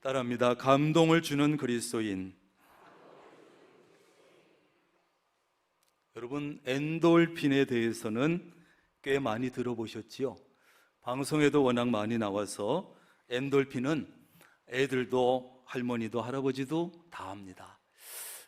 따라합니다. 감동을 주는 그리스도인. 여러분 엔돌핀에 대해서는 꽤 많이 들어보셨지요? 방송에도 워낙 많이 나와서 엔돌핀은 애들도 할머니도 할아버지도 다 합니다.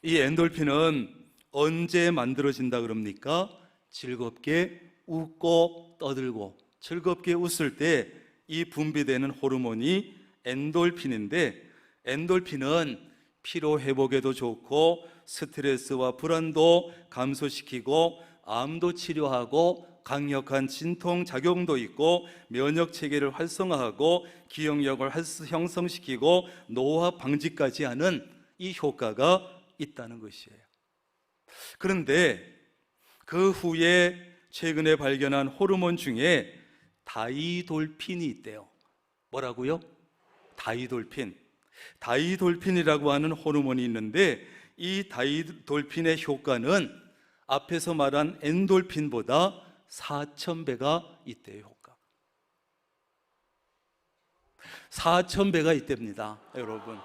이 엔돌핀은 언제 만들어진다 그럽니까? 즐겁게 웃고 떠들고 즐겁게 웃을 때 이 분비되는 호르몬이 엔돌핀인데 엔돌핀은 피로 회복에도 좋고 스트레스와 불안도 감소시키고 암도 치료하고 강력한 진통 작용도 있고 면역 체계를 활성화하고 기억력을 활- 형성시키고 노화 방지까지 하는 이 효과가 있다는 것이에요. 그런데 그 후에 최근에 발견한 호르몬 중에 다이돌핀이 있대요. 뭐라고요? 다이돌핀. 다이돌핀이라고 하는 호르몬이 있는데 이 다이돌핀의 효과는 앞에서 말한 엔돌핀보다 4,000배가 있대요, 효과. 4,000배가 있답니다, 여러분.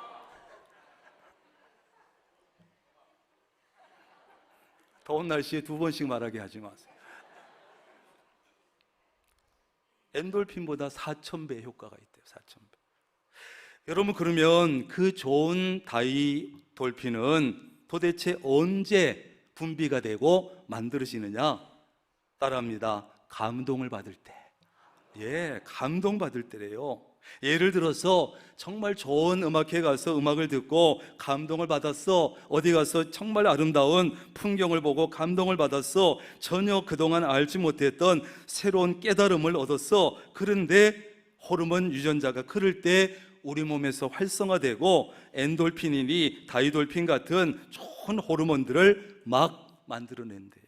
더운 날씨에 두 번씩 말하게 하지 마세요. 엔돌핀보다 4,000배 효과가 있대요, 4,000배. 여러분, 그러면 그 좋은 다이 돌핀은 도대체 언제 분비가 되고 만들어지느냐? 따라합니다. 감동을 받을 때. 예, 감동 받을 때래요. 예를 들어서 정말 좋은 음악회 가서 음악을 듣고 감동을 받았어. 어디 가서 정말 아름다운 풍경을 보고 감동을 받았어. 전혀 그동안 알지 못했던 새로운 깨달음을 얻었어. 그런데 호르몬 유전자가 흐를 때 우리 몸에서 활성화되고 엔돌핀이니 다이돌핀 같은 좋은 호르몬들을 막 만들어낸대요.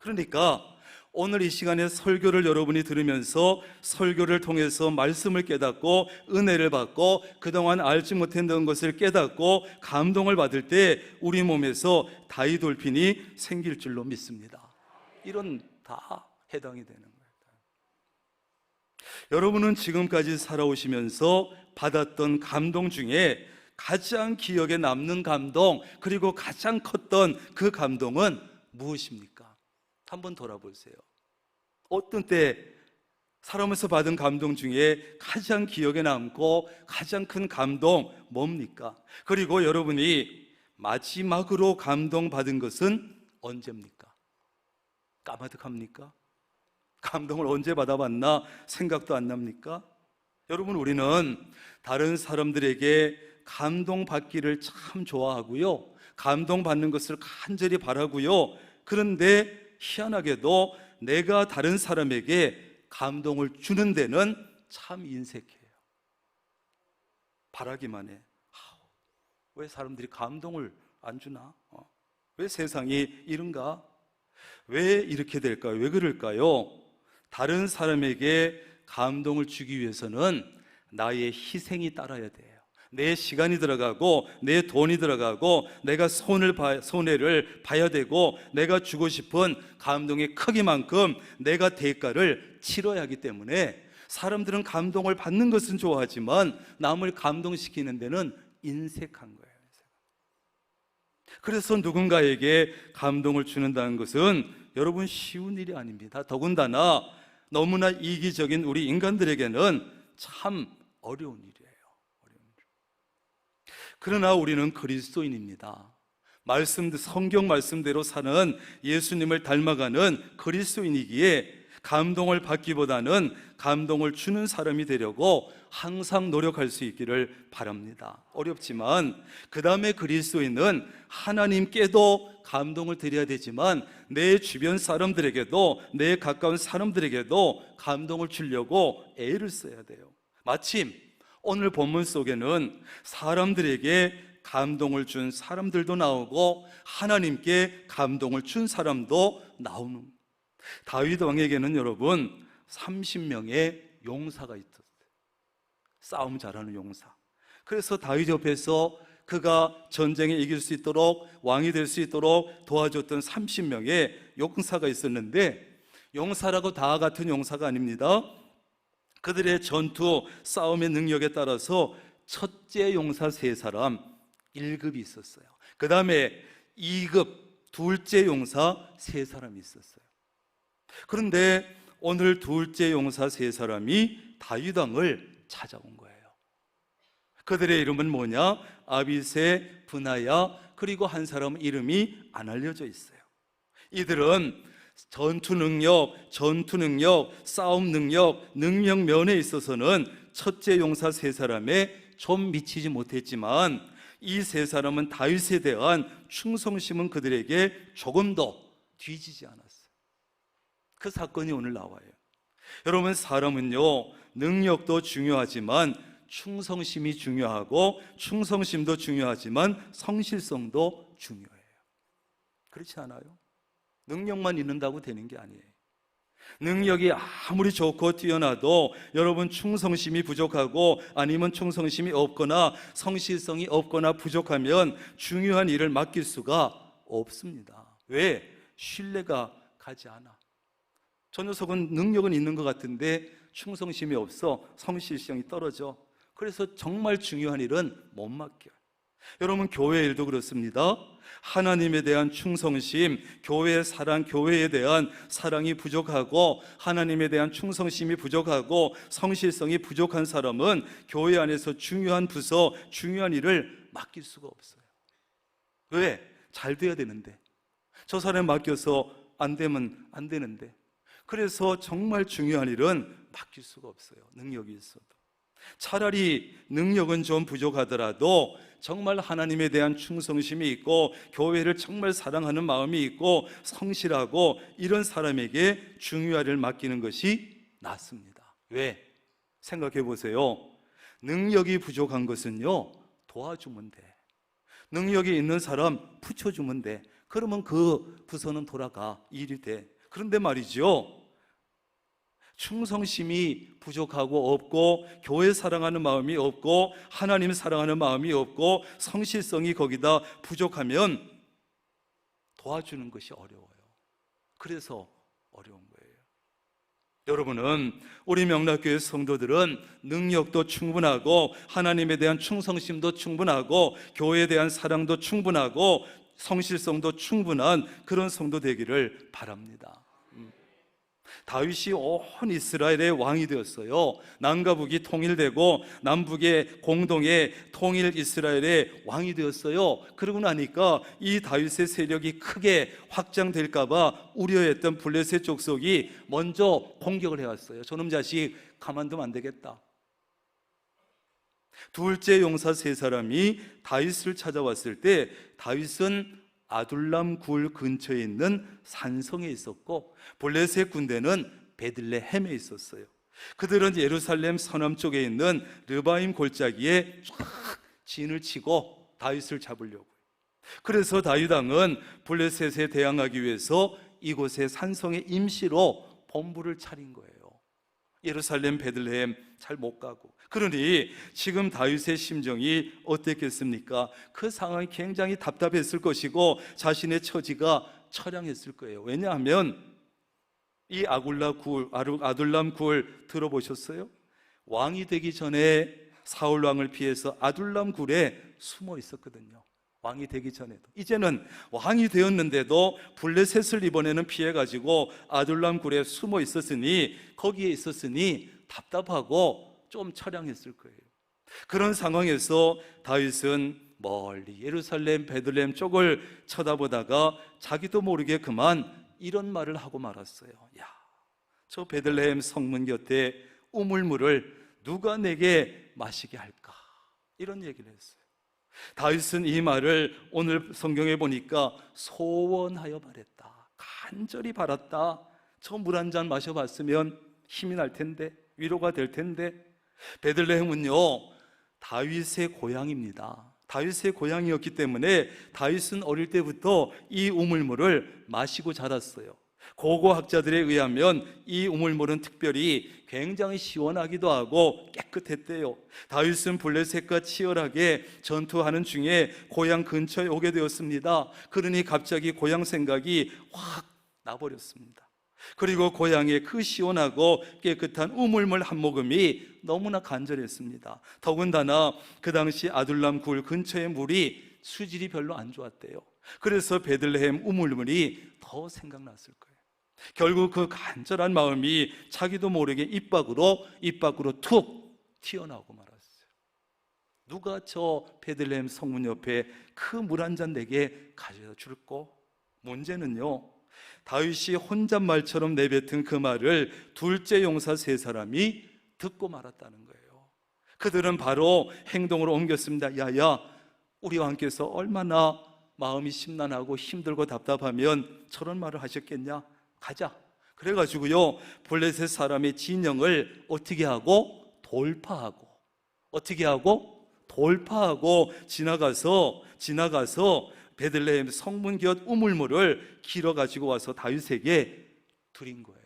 그러니까 오늘 이 시간에 설교를 여러분이 들으면서 설교를 통해서 말씀을 깨닫고 은혜를 받고 그동안 알지 못했던 것을 깨닫고 감동을 받을 때 우리 몸에서 다이돌핀이 생길 줄로 믿습니다. 이런 다 해당이 되는. 여러분은 지금까지 살아오시면서 받았던 감동 중에 가장 기억에 남는 감동 그리고 가장 컸던 그 감동은 무엇입니까? 한번 돌아보세요. 어떤 때 살아오면서 받은 감동 중에 가장 기억에 남고 가장 큰 감동 뭡니까? 그리고 여러분이 마지막으로 감동받은 것은 언제입니까? 까마득합니까? 감동을 언제 받아봤나 생각도 안 납니까? 여러분 우리는 다른 사람들에게 감동받기를 참 좋아하고요. 감동받는 것을 간절히 바라고요. 그런데 희한하게도 내가 다른 사람에게 감동을 주는 데는 참 인색해요. 바라기만 해. 왜 사람들이 감동을 안 주나? 어? 왜 세상이 이런가? 왜 이렇게 될까요? 왜 그럴까요? 다른 사람에게 감동을 주기 위해서는 나의 희생이 따라야 돼요. 내 시간이 들어가고 내 돈이 들어가고 내가 손을 봐, 손해를 봐야 되고 내가 주고 싶은 감동의 크기만큼 내가 대가를 치러야 하기 때문에 사람들은 감동을 받는 것은 좋아하지만 남을 감동시키는 데는 인색한 거예요. 그래서 누군가에게 감동을 주는다는 것은 여러분 쉬운 일이 아닙니다. 더군다나 너무나 이기적인 우리 인간들에게는 참 어려운 일이에요. 어려운 일. 그러나 우리는 그리스도인입니다. 말씀 성경 말씀대로 사는 예수님을 닮아가는 그리스도인이기에 감동을 받기보다는 감동을 주는 사람이 되려고 항상 노력할 수 있기를 바랍니다. 어렵지만 그 다음에 그리스도인은 하나님께도 감동을 드려야 되지만 내 주변 사람들에게도 내 가까운 사람들에게도 감동을 주려고 애를 써야 돼요. 마침 오늘 본문 속에는 사람들에게 감동을 준 사람들도 나오고 하나님께 감동을 준 사람도 나오는 다윗 왕에게는 여러분 30명의 용사가 있었어요. 싸움 잘하는 용사. 그래서 다윗 옆에서 그가 전쟁에 이길 수 있도록 왕이 될 수 있도록 도와줬던 30명의 용사가 있었는데 용사라고 다 같은 용사가 아닙니다. 그들의 전투 싸움의 능력에 따라서 첫째 용사 세 사람 1급이 있었어요. 그 다음에 2급 둘째 용사 세 사람이 있었어요. 그런데 오늘 둘째 용사 세 사람이 다윗 왕을 찾아온 거예요. 그들의 이름은 뭐냐? 아비세, 분하야, 그리고 한 사람 이름이 안 알려져 있어요. 이들은 전투 능력, 전투 능력, 싸움 능력, 능력 면에 있어서는 첫째 용사 세 사람에 좀 미치지 못했지만 이 세 사람은 다윗에 대한 충성심은 그들에게 조금 더 뒤지지 않았어요. 그 사건이 오늘 나와요. 여러분 사람은요 능력도 중요하지만 충성심이 중요하고 충성심도 중요하지만 성실성도 중요해요. 그렇지 않아요? 능력만 있는다고 되는 게 아니에요. 능력이 아무리 좋고 뛰어나도 여러분 충성심이 부족하고 아니면 충성심이 없거나 성실성이 없거나 부족하면 중요한 일을 맡길 수가 없습니다. 왜? 신뢰가 가지 않아. 저 녀석은 능력은 있는 것 같은데 충성심이 없어 성실성이 떨어져. 그래서 정말 중요한 일은 못 맡겨요. 여러분 교회 일도 그렇습니다. 하나님에 대한 충성심, 교회의 사랑, 교회에 대한 사랑이 부족하고 하나님에 대한 충성심이 부족하고 성실성이 부족한 사람은 교회 안에서 중요한 부서, 중요한 일을 맡길 수가 없어요. 왜? 잘 돼야 되는데. 저 사람 맡겨서 안 되면 안 되는데. 그래서 정말 중요한 일은 맡길 수가 없어요. 능력이 있어도. 차라리 능력은 좀 부족하더라도 정말 하나님에 대한 충성심이 있고 교회를 정말 사랑하는 마음이 있고 성실하고 이런 사람에게 일을 맡기는 것이 낫습니다. 왜? 생각해 보세요. 능력이 부족한 것은요, 도와주면 돼. 능력이 있는 사람 붙여주면 돼. 그러면 그 부서는 돌아가. 일이 돼. 그런데 말이죠. 충성심이 부족하고 없고 교회 사랑하는 마음이 없고 하나님 사랑하는 마음이 없고 성실성이 거기다 부족하면 도와주는 것이 어려워요. 그래서 어려운 거예요. 여러분은 우리 명락교회 성도들은 능력도 충분하고 하나님에 대한 충성심도 충분하고 교회에 대한 사랑도 충분하고 성실성도 충분한 그런 성도 되기를 바랍니다. 다윗이 온 이스라엘의 왕이 되었어요. 남과 북이 통일되고 남북의 공동의 통일 이스라엘의 왕이 되었어요. 그러고 나니까 이 다윗의 세력이 크게 확장될까 봐 우려했던 블레셋 족속이 먼저 공격을 해 왔어요. 저놈 자식 가만두면 안 되겠다. 둘째 용사 세 사람이 다윗을 찾아왔을 때 다윗은 아둘람 굴 근처에 있는 산성에 있었고 블레셋 군대는 베들레헴에 있었어요. 그들은 예루살렘 서남쪽에 있는 르바임 골짜기에 쫙 진을 치고 다윗을 잡으려고. 그래서 다윗 왕은 블레셋에 대항하기 위해서 이곳에 산성에 임시로 본부를 차린 거예요. 예루살렘 베들레헴 잘 못 가고 그러니 지금 다윗의 심정이 어땠겠습니까? 그 상황이 굉장히 답답했을 것이고 자신의 처지가 처량했을 거예요. 왜냐하면 이 아굴라 굴, 아둘람 굴 들어보셨어요? 왕이 되기 전에 사울 왕을 피해서 아둘람 굴에 숨어 있었거든요. 왕이 되기 전에도 이제는 왕이 되었는데도 블레셋을 이번에는 피해 가지고 아둘람 굴에 숨어 있었으니 거기에 있었으니 답답하고 좀 처량했을 거예요. 그런 상황에서 다윗은 멀리 예루살렘 베들레헴 쪽을 쳐다보다가 자기도 모르게 그만 이런 말을 하고 말았어요. 야, 저 베들레헴 성문 곁에 우물물을 누가 내게 마시게 할까? 이런 얘기를 했어요. 다윗은 이 말을 오늘 성경에 보니까 소원하여 바랬다. 간절히 바랐다. 저 물 한 잔 마셔봤으면 힘이 날 텐데, 위로가 될 텐데, 베들레헴은요 다윗의 고향입니다. 다윗의 고향이었기 때문에 다윗은 어릴 때부터 이 우물물을 마시고 자랐어요. 고고 학자들에 의하면 이 우물물은 특별히 굉장히 시원하기도 하고 깨끗했대요. 다윗은 블레셋과 치열하게 전투하는 중에 고향 근처에 오게 되었습니다. 그러니 갑자기 고향 생각이 확 나버렸습니다. 그리고 고향의 그 시원하고 깨끗한 우물물 한 모금이 너무나 간절했습니다. 더군다나 그 당시 아둘람 굴 근처의 물이 수질이 별로 안 좋았대요. 그래서 베들레헴 우물물이 더 생각났을 거예요. 결국 그 간절한 마음이 자기도 모르게 입 밖으로 입 밖으로 툭 튀어나오고 말았어요. 누가 저 베들레헴 성문 옆에 그 물 한 잔 내게 가져다 줄꼬? 문제는요. 다윗이 혼잣말처럼 내뱉은 그 말을 둘째 용사 세 사람이 듣고 말았다는 거예요. 그들은 바로 행동으로 옮겼습니다. 야야, 우리 왕께서 얼마나 마음이 심란하고 힘들고 답답하면 저런 말을 하셨겠냐? 가자. 그래가지고요, 블레셋 사람의 진영을 어떻게 하고 돌파하고 어떻게 하고 돌파하고 지나가서 지나가서 베들레헴 성문 곁 우물물을 길어 가지고 와서 다윗에게 드린 거예요.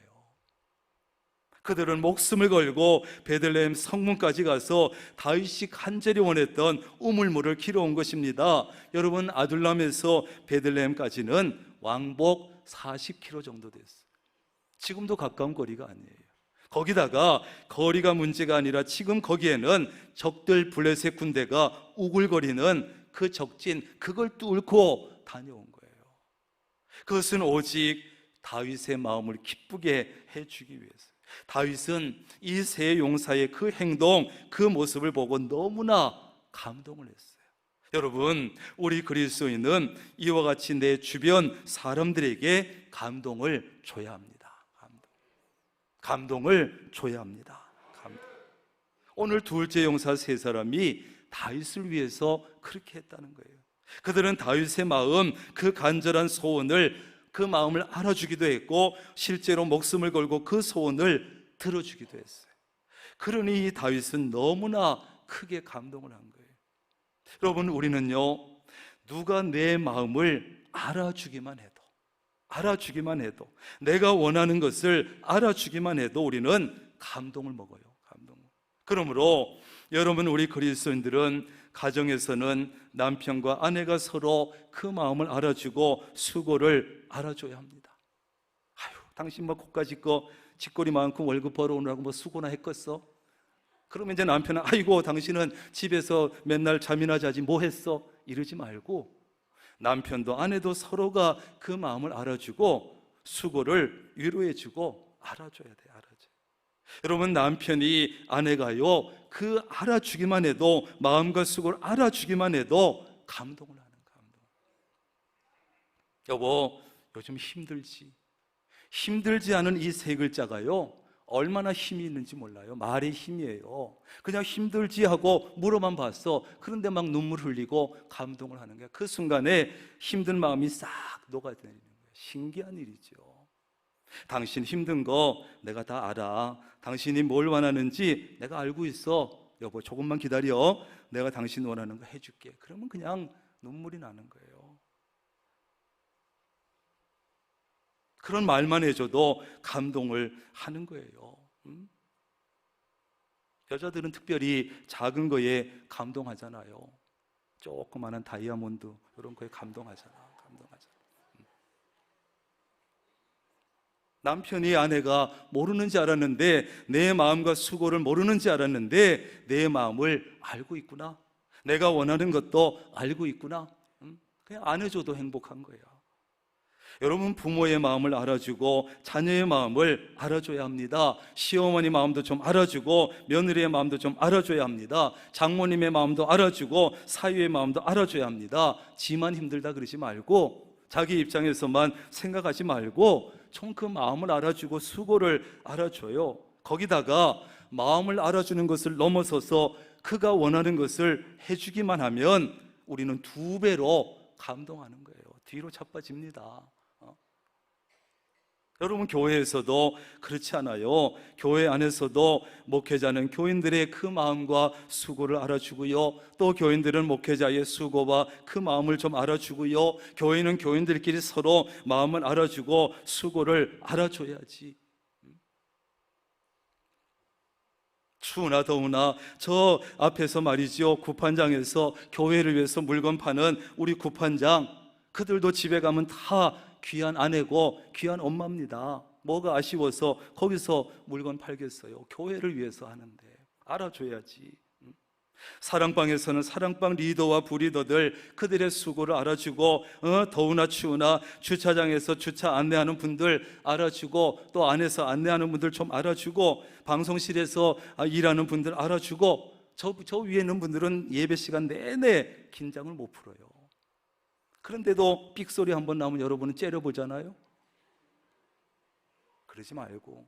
그들은 목숨을 걸고 베들레헴 성문까지 가서 다윗이 간절히 원했던 우물물을 길어온 것입니다. 여러분 아둘람에서 베들레헴까지는 왕복 40km 정도 됐어요. 지금도 가까운 거리가 아니에요. 거기다가 거리가 문제가 아니라 지금 거기에는 적들 블레셋 군대가 우글거리는 그 적진 그걸 뚫고 다녀온 거예요. 그것은 오직 다윗의 마음을 기쁘게 해주기 위해서. 다윗은 이 세 용사의 그 행동, 그 모습을 보고 너무나 감동을 했어요. 여러분, 우리 그리스도인은 이와 같이 내 주변 사람들에게 감동을 줘야 합니다. 감동. 감동을 줘야 합니다. 감동. 오늘 둘째 용사 세 사람이 다윗을 위해서 그렇게 했다는 거예요. 그들은 다윗의 마음, 그 간절한 소원을 그 마음을 알아주기도 했고 실제로 목숨을 걸고 그 소원을 들어주기도 했어요. 그러니 이 다윗은 너무나 크게 감동을 한 거예요. 여러분 우리는요 누가 내 마음을 알아주기만 해도 알아주기만 해도 내가 원하는 것을 알아주기만 해도 우리는 감동을 먹어요. 감동. 그러므로 여러분 우리 그리스도인들은 가정에서는 남편과 아내가 서로 그 마음을 알아주고 수고를 알아줘야 합니다. 아유, 당신 뭐 코까지 거 많고 월급 벌어오느라고 뭐 수고나 했겠어? 그러면 이제 남편은 아이고 당신은 집에서 맨날 잠이나 자지 뭐 했어? 이러지 말고 남편도 아내도 서로가 그 마음을 알아주고 수고를 위로해주고 알아줘야 돼 알아줘. 여러분 남편이 아내가요 그 알아주기만 해도 마음과 수고를 알아주기만 해도 감동을 하는 감동. 여보 요즘 힘들지? 힘들지 않은 이 세 글자가요 얼마나 힘이 있는지 몰라요. 말의 힘이에요. 그냥 힘들지 하고 물어만 봤어. 그런데 막 눈물 흘리고 감동을 하는 거야. 그 순간에 힘든 마음이 싹 녹아내리는 거예요 신기한 일이죠 당신 힘든 거 내가 다 알아. 당신이 뭘 원하는지 내가 알고 있어. 여보, 조금만 기다려. 내가 당신 원하는 거 해줄게. 그러면 그냥 눈물이 나는 거예요. 그런 말만 해줘도 감동을 하는 거예요. 음? 여자들은 특별히 작은 거에 감동하잖아요. 조그마한 다이아몬드 이런 거에 감동하잖아. 감동하잖아. 남편이 아내가 모르는지 알았는데 내 마음과 수고를 모르는지 알았는데 내 마음을 알고 있구나. 내가 원하는 것도 알고 있구나. 음? 그냥 안 해줘도 행복한 거야. 여러분 부모의 마음을 알아주고 자녀의 마음을 알아줘야 합니다. 시어머니 마음도 좀 알아주고 며느리의 마음도 좀 알아줘야 합니다. 장모님의 마음도 알아주고 사위의 마음도 알아줘야 합니다. 지만 힘들다 그러지 말고 자기 입장에서만 생각하지 말고 총 그 마음을 알아주고 수고를 알아줘요. 거기다가 마음을 알아주는 것을 넘어서서 그가 원하는 것을 해주기만 하면 우리는 두 배로 감동하는 거예요. 뒤로 자빠집니다. 어? 여러분 교회에서도 그렇지 않아요. 교회 안에서도 목회자는 교인들의 그 마음과 수고를 알아주고요. 또 교인들은 목회자의 수고와 그 마음을 좀 알아주고요. 교회는 교인들끼리 서로 마음을 알아주고 수고를 알아줘야지. 추우나 더우나 저 앞에서 말이죠. 구판장에서 교회를 위해서 물건 파는 우리 구판장 그들도 집에 가면 다 귀한 아내고 귀한 엄마입니다. 뭐가 아쉬워서 거기서 물건 팔겠어요. 교회를 위해서 하는데 알아줘야지. 음. 사랑방에서는 사랑방 리더와 부리더들 그들의 수고를 알아주고 어, 더우나 추우나 주차장에서 주차 안내하는 분들 알아주고 또 안에서 안내하는 분들 좀 알아주고 방송실에서 아, 일하는 분들 알아주고 저, 저 위에 있는 분들은 예배 시간 내내 긴장을 못 풀어요. 그런데도 삑소리 한 번 나오면 여러분은 째려보잖아요. 그러지 말고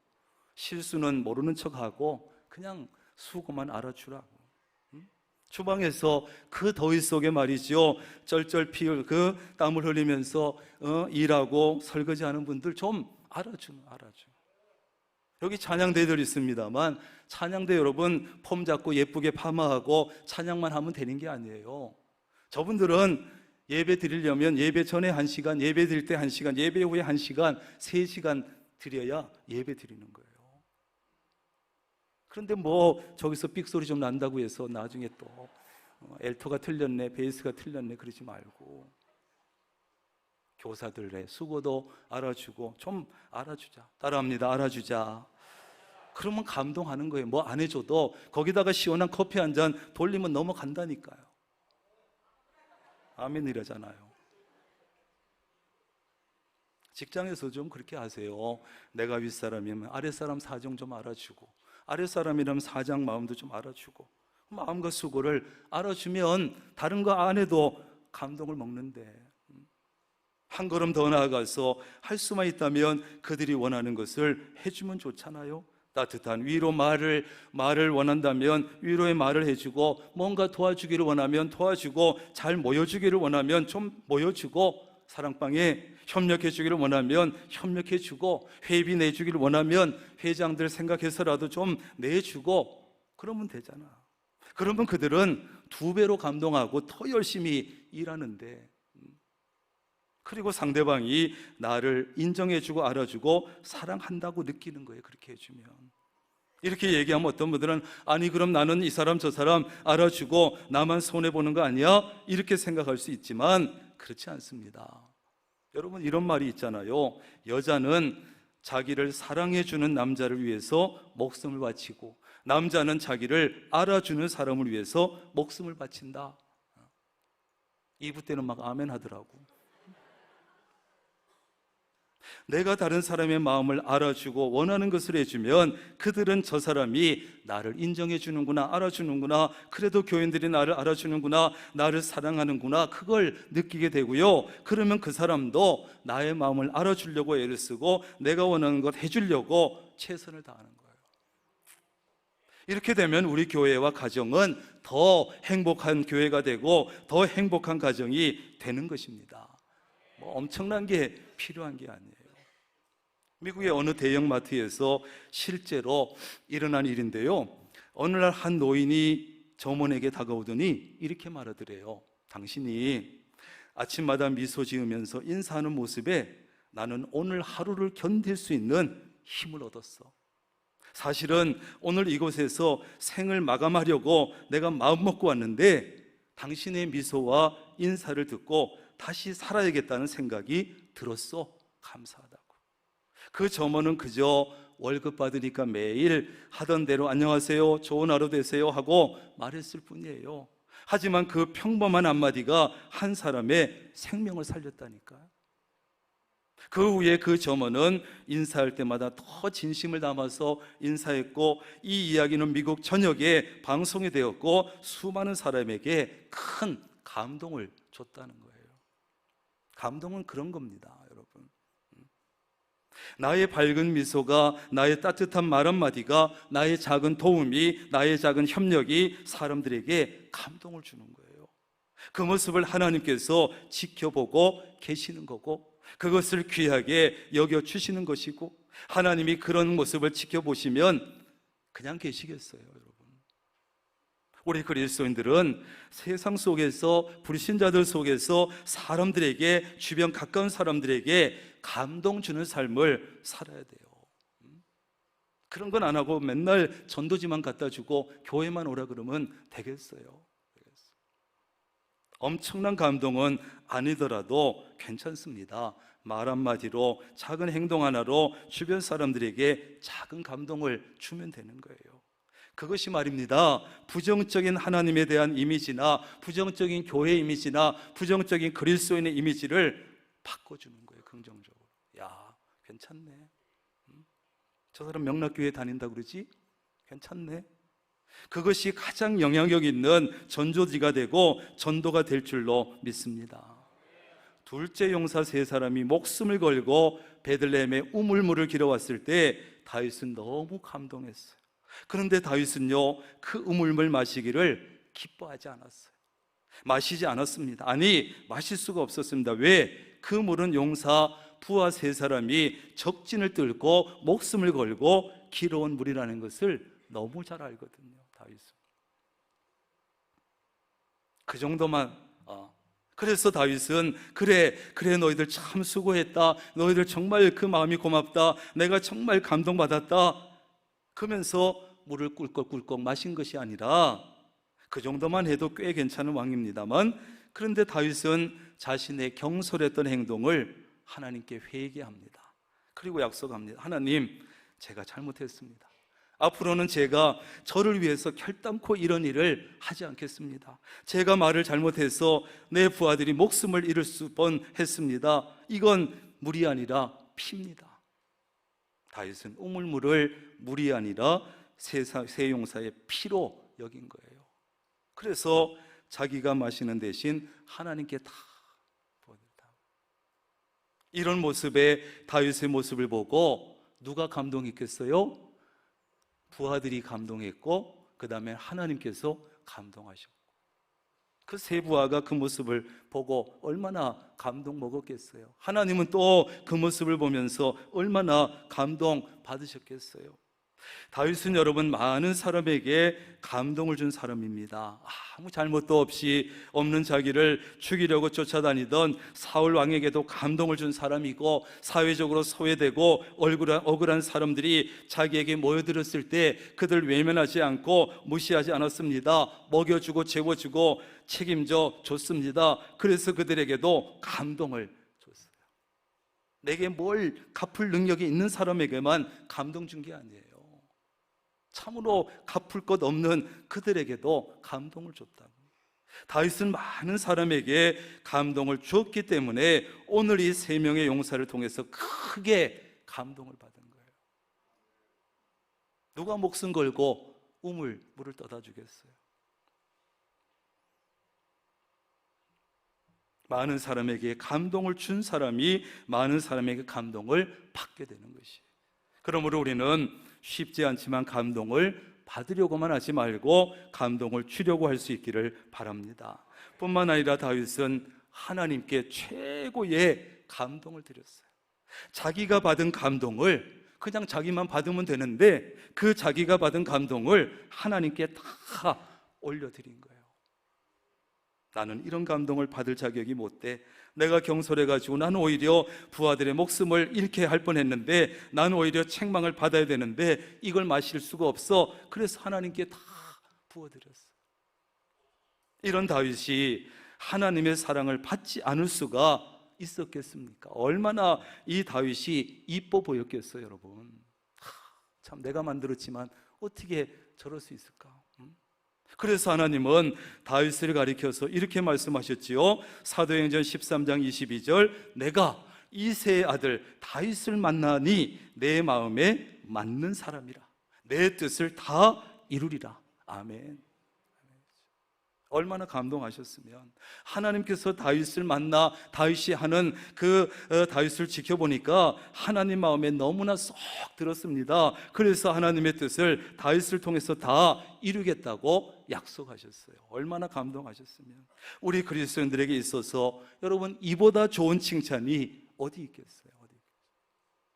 실수는 모르는 척하고 그냥 수고만 알아주라고. 음? 주방에서 그 더위 속에 말이죠. 쩔쩔 피울 그 땀을 흘리면서 어, 일하고 설거지하는 분들 좀 알아주는 알아줘. 여기 찬양대들 있습니다만 찬양대 여러분 폼 잡고 예쁘게 파마하고 찬양만 하면 되는 게 아니에요. 저분들은 예배 드리려면 예배 전에 한 시간, 예배 드릴 때 한 시간, 예배 후에 한 시간, 세 시간 드려야 예배 드리는 거예요. 그런데 뭐 저기서 삑소리 좀 난다고 해서 나중에 또 어, 엘토가 틀렸네, 베이스가 틀렸네 그러지 말고 교사들의 수고도 알아주고 좀 알아주자. 따라합니다. 알아주자. 그러면 감동하는 거예요. 뭐 안 해줘도 거기다가 시원한 커피 한 잔 돌리면 넘어간다니까요. 아멘 이러잖아요. 직장에서 좀 그렇게 하세요. 내가 윗사람이면 아랫사람 사정 좀 알아주고 아랫사람이라면 사장 마음도 좀 알아주고 마음과 수고를 알아주면 다른 거 안 해도 감동을 먹는데 한 걸음 더 나아가서 할 수만 있다면 그들이 원하는 것을 해주면 좋잖아요. 따뜻한 위로 말을 말을 원한다면 위로의 말을 해주고 뭔가 도와주기를 원하면 도와주고 잘 모여주기를 원하면 좀 모여주고 사랑방에 협력해 주기를 원하면 협력해 주고 회비 내주기를 원하면 회장들 생각해서라도 좀 내주고 그러면 되잖아. 그러면 그들은 두 배로 감동하고 더 열심히 일하는데 그리고 상대방이 나를 인정해주고 알아주고 사랑한다고 느끼는 거예요. 그렇게 해주면. 이렇게 얘기하면 어떤 분들은 아니 그럼 나는 이 사람 저 사람 알아주고 나만 손해 보는 거 아니야? 이렇게 생각할 수 있지만 그렇지 않습니다. 여러분 이런 말이 있잖아요. 여자는 자기를 사랑해 주는 남자를 위해서 목숨을 바치고 남자는 자기를 알아주는 사람을 위해서 목숨을 바친다. 2부 때는 막 아멘 하더라고. 내가 다른 사람의 마음을 알아주고 원하는 것을 해주면 그들은 저 사람이 나를 인정해 주는구나, 알아주는구나, 그래도 교인들이 나를 알아주는구나, 나를 사랑하는구나, 그걸 느끼게 되고요. 그러면 그 사람도 나의 마음을 알아주려고 애를 쓰고 내가 원하는 것 해주려고 최선을 다하는 거예요. 이렇게 되면 우리 교회와 가정은 더 행복한 교회가 되고 더 행복한 가정이 되는 것입니다. 뭐 엄청난 게 필요한 게 아니에요. 미국의 어느 대형 마트에서 실제로 일어난 일인데요. 어느 날 한 노인이 점원에게 다가오더니 이렇게 말하더래요. 당신이 아침마다 미소 지으면서 인사하는 모습에 나는 오늘 하루를 견딜 수 있는 힘을 얻었어. 사실은 오늘 이곳에서 생을 마감하려고 내가 마음먹고 왔는데 당신의 미소와 인사를 듣고 다시 살아야겠다는 생각이 들었어. 감사하다고. 그 점원은 그저 월급 받으니까 매일 하던 대로 안녕하세요, 좋은 하루 되세요 하고 말했을 뿐이에요. 하지만 그 평범한 한마디가 한 사람의 생명을 살렸다니까요. 그 후에 그 점원은 인사할 때마다 더 진심을 담아서 인사했고 이 이야기는 미국 전역에 방송이 되었고 수많은 사람에게 큰 감동을 줬다는 거예요. 감동은 그런 겁니다, 여러분. 나의 밝은 미소가, 나의 따뜻한 말 한마디가, 나의 작은 도움이, 나의 작은 협력이 사람들에게 감동을 주는 거예요. 그 모습을 하나님께서 지켜보고 계시는 거고, 그것을 귀하게 여겨주시는 것이고, 하나님이 그런 모습을 지켜보시면 그냥 계시겠어요. 우리 그리스도인들은 세상 속에서 불신자들 속에서 사람들에게 주변 가까운 사람들에게 감동 주는 삶을 살아야 돼요. 음? 그런 건 안 하고 맨날 전도지만 갖다 주고 교회만 오라 그러면 되겠어요. 엄청난 감동은 아니더라도 괜찮습니다. 말 한마디로 작은 행동 하나로 주변 사람들에게 작은 감동을 주면 되는 거예요. 그것이 말입니다. 부정적인 하나님에 대한 이미지나 부정적인 교회 이미지나 부정적인 그리스도인의 이미지를 바꿔주는 거예요. 긍정적으로. 야, 괜찮네. 음? 저 사람 명락교회 다닌다 그러지? 괜찮네. 그것이 가장 영향력 있는 전조지가 되고 전도가 될 줄로 믿습니다. 둘째 용사 세 사람이 목숨을 걸고 베들레헴에 우물물을 길어왔을 때 다윗은 너무 감동했어요. 그런데 다윗은요 그 우물물 마시기를 기뻐하지 않았어요. 마시지 않았습니다. 아니 마실 수가 없었습니다. 왜? 그 물은 용사 부하 세 사람이 적진을 뚫고 목숨을 걸고 길어온 물이라는 것을 너무 잘 알거든요. 다윗은 그 정도만 어. 그래서 다윗은 그래 그래 너희들 참 수고했다 너희들 정말 그 마음이 고맙다 내가 정말 감동받았다 그러면서 물을 꿀꺽꿀꺽 마신 것이 아니라 그 정도만 해도 꽤 괜찮은 왕입니다만 그런데 다윗은 자신의 경솔했던 행동을 하나님께 회개합니다 그리고 약속합니다 하나님 제가 잘못했습니다 앞으로는 제가 저를 위해서 결단코 이런 일을 하지 않겠습니다. 제가 말을 잘못해서 내 부하들이 목숨을 잃을 수 뻔 했습니다. 이건 물이 아니라 피입니다. 다윗은 우물물을 물이 아니라 세용사의 피로 여긴 거예요. 그래서 자기가 마시는 대신 하나님께 다 부어드렸다. 이런 모습의 다윗의 모습을 보고 누가 감동했겠어요? 부하들이 감동했고 그 다음에 하나님께서 감동하셨고 그 세 부하가 그 모습을 보고 얼마나 감동 먹었겠어요. 하나님은 또 그 모습을 보면서 얼마나 감동 받으셨겠어요. 다윗은 여러분 많은 사람에게 감동을 준 사람입니다. 아무 잘못도 없이 없는 자기를 죽이려고 쫓아다니던 사울 왕에게도 감동을 준 사람이고 사회적으로 소외되고 억울한, 억울한 사람들이 자기에게 모여들었을 때 그들 외면하지 않고 무시하지 않았습니다. 먹여주고 재워주고 책임져 줬습니다. 그래서 그들에게도 감동을 줬어요. 내게 뭘 갚을 능력이 있는 사람에게만 감동 준 게 아니에요. 참으로 갚을 것 없는 그들에게도 감동을 줬다. 다윗은 많은 사람에게 감동을 주었기 때문에 오늘 이 세 명의 용사를 통해서 크게 감동을 받은 거예요. 누가 목숨 걸고 우물 물을 떠다 주겠어요? 많은 사람에게 감동을 준 사람이 많은 사람에게 감동을 받게 되는 것이. 그러므로 우리는 쉽지 않지만 감동을 받으려고만 하지 말고 감동을 주려고 할 수 있기를 바랍니다. 뿐만 아니라 다윗은 하나님께 최고의 감동을 드렸어요. 자기가 받은 감동을 그냥 자기만 받으면 되는데 그 자기가 받은 감동을 하나님께 다 올려드린 거예요. 나는 이런 감동을 받을 자격이 못 돼. 내가 경솔해가지고 나는 오히려 부하들의 목숨을 잃게 할 뻔했는데 나는 오히려 책망을 받아야 되는데 이걸 마실 수가 없어. 그래서 하나님께 다 부어드렸어. 이런 다윗이 하나님의 사랑을 받지 않을 수가 있었겠습니까? 얼마나 이 다윗이 이뻐 보였겠어요, 여러분. 하, 참 내가 만들었지만 어떻게 저럴 수 있을까? 음? 그래서 하나님은 다윗을 가리켜서 이렇게 말씀하셨지요. 사도행전 13장 22절 내가 이세의 아들 다윗을 만나니 내 마음에 맞는 사람이라. 내 뜻을 다 이루리라. 아멘. 얼마나 감동하셨으면 하나님께서 다윗을 만나 다윗이 하는 그 어, 다윗을 지켜보니까 하나님 마음에 너무나 쏙 들었습니다. 그래서 하나님의 뜻을 다윗을 통해서 다 이루겠다고 약속하셨어요. 얼마나 감동하셨으면 우리 그리스도인들에게 있어서 여러분 이보다 좋은 칭찬이 어디 있겠어요? 어디?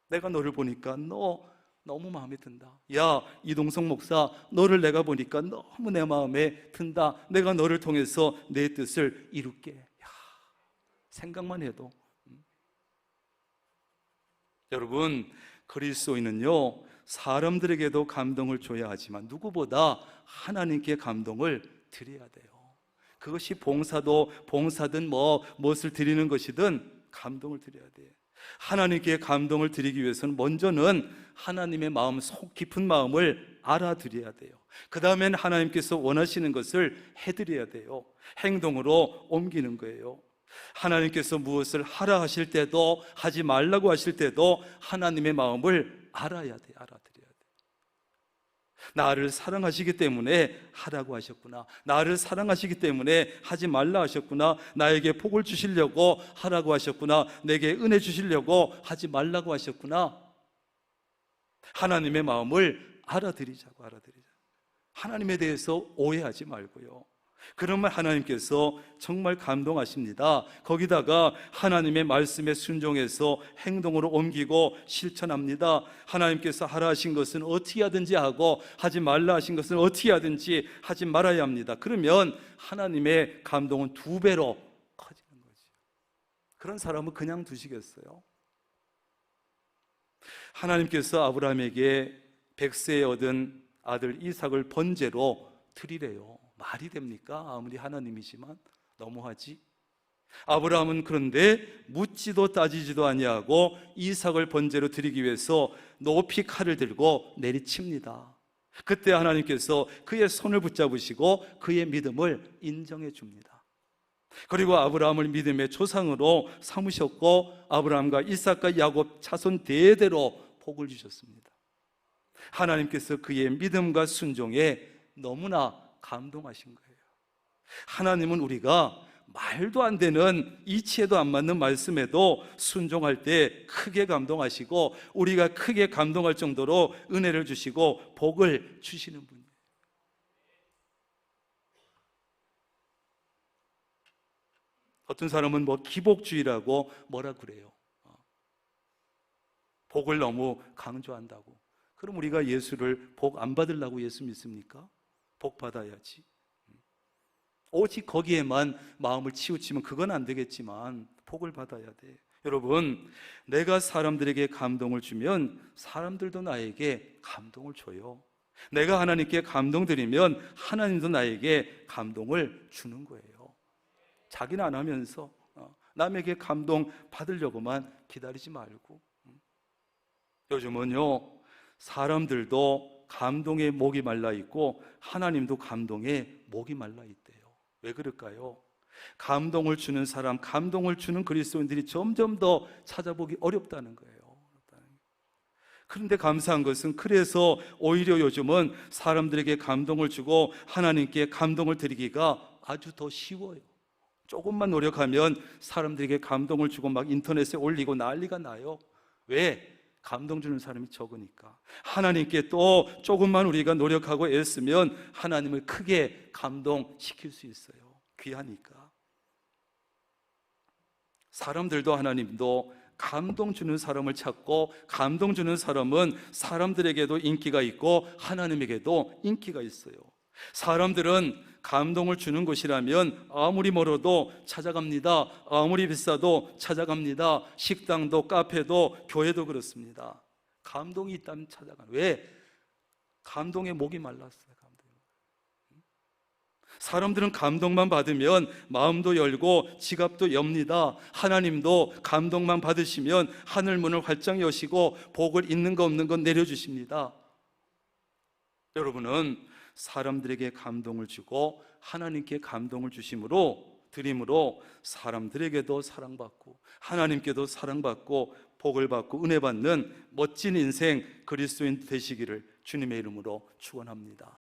내가 너를 보니까 너 너무 마음에 든다. 야, 이동성 목사, 너를 내가 보니까 너무 내 마음에 든다. 내가 너를 통해서 내 뜻을 이룰게. 야, 생각만 해도. 음. 여러분, 그리스도인은요, 사람들에게도 감동을 줘야 하지만 누구보다 하나님께 감동을 드려야 돼요. 그것이 봉사도 봉사든 뭐 무엇을 드리는 것이든 감동을 드려야 돼. 하나님께 감동을 드리기 위해서는 먼저는 하나님의 마음, 속 깊은 마음을 알아드려야 돼요. 그 다음엔 하나님께서 원하시는 것을 해드려야 돼요. 행동으로 옮기는 거예요. 하나님께서 무엇을 하라 하실 때도 하지 말라고 하실 때도 하나님의 마음을 알아야 돼, 알아들여야 돼. 나를 사랑하시기 때문에 하라고 하셨구나. 나를 사랑하시기 때문에 하지 말라 하셨구나. 나에게 복을 주시려고 하라고 하셨구나. 내게 은혜 주시려고 하지 말라고 하셨구나. 하나님의 마음을 알아들이자고 알아들이자. 하나님에 대해서 오해하지 말고요. 그러면 하나님께서 정말 감동하십니다. 거기다가 하나님의 말씀에 순종해서 행동으로 옮기고 실천합니다. 하나님께서 하라 하신 것은 어떻게 하든지 하고 하지 말라 하신 것은 어떻게 하든지 하지 말아야 합니다. 그러면 하나님의 감동은 두 배로 커지는 거죠. 그런 사람은 그냥 두시겠어요? 하나님께서 아브라함에게 백세에 얻은 아들 이삭을 번제로 드리래요. 말이 됩니까? 아무리 하나님이지만 너무하지. 아브라함은 그런데 묻지도 따지지도 아니하고 이삭을 번제로 드리기 위해서 높이 칼을 들고 내리칩니다. 그때 하나님께서 그의 손을 붙잡으시고 그의 믿음을 인정해 줍니다. 그리고 아브라함을 믿음의 조상으로 삼으셨고 아브라함과 이삭과 야곱 차손 대대로 복을 주셨습니다. 하나님께서 그의 믿음과 순종에 너무나 감동하신 거예요. 하나님은 우리가 말도 안 되는 이치에도 안 맞는 말씀에도 순종할 때 크게 감동하시고 우리가 크게 감동할 정도로 은혜를 주시고 복을 주시는 분이에요. 어떤 사람은 뭐 기복주의라고 뭐라 그래요. 어. 복을 너무 강조한다고. 그럼 우리가 예수를 복 안 받으려고 예수 믿습니까? 복 받아야지. 오직 거기에만 마음을 치우치면 그건 안 되겠지만 복을 받아야 돼. 여러분, 내가 사람들에게 감동을 주면 사람들도 나에게 감동을 줘요. 내가 하나님께 감동 드리면 하나님도 나에게 감동을 주는 거예요. 자기는 안 하면서 어, 남에게 감동 받으려고만 기다리지 말고. 음. 요즘은요, 사람들도 감동에 목이 말라 있고 하나님도 감동에 목이 말라 있대요. 왜 그럴까요? 감동을 주는 사람, 감동을 주는 그리스도인들이 점점 더 찾아보기 어렵다는 거예요. 그런데 감사한 것은 그래서 오히려 요즘은 사람들에게 감동을 주고 하나님께 감동을 드리기가 아주 더 쉬워요. 조금만 노력하면 사람들에게 감동을 주고 막 인터넷에 올리고 난리가 나요. 왜? 감동 주는 사람이 적으니까. 하나님께 또 조금만 우리가 노력하고 애쓰면 하나님을 크게 감동시킬 수 있어요. 귀하니까. 사람들도 하나님도 감동 주는 사람을 찾고 감동 주는 사람은 사람들에게도 인기가 있고 하나님에게도 인기가 있어요. 사람들은 감동을 주는 곳이라면 아무리 멀어도 찾아갑니다. 아무리 비싸도 찾아갑니다. 식당도 카페도 교회도 그렇습니다. 감동이 있다면 찾아가. 왜? 감동에 목이 말랐어요. 감동. 사람들은 감동만 받으면 마음도 열고 지갑도 엽니다. 하나님도 감동만 받으시면 하늘 문을 활짝 여시고 복을 있는 거 없는 건 내려주십니다. 여러분은 사람들에게 감동을 주고 하나님께 감동을 주심으로 드림으로 사람들에게도 사랑받고 하나님께도 사랑받고 복을 받고 은혜 받는 멋진 인생 그리스도인 되시기를 주님의 이름으로 축원합니다.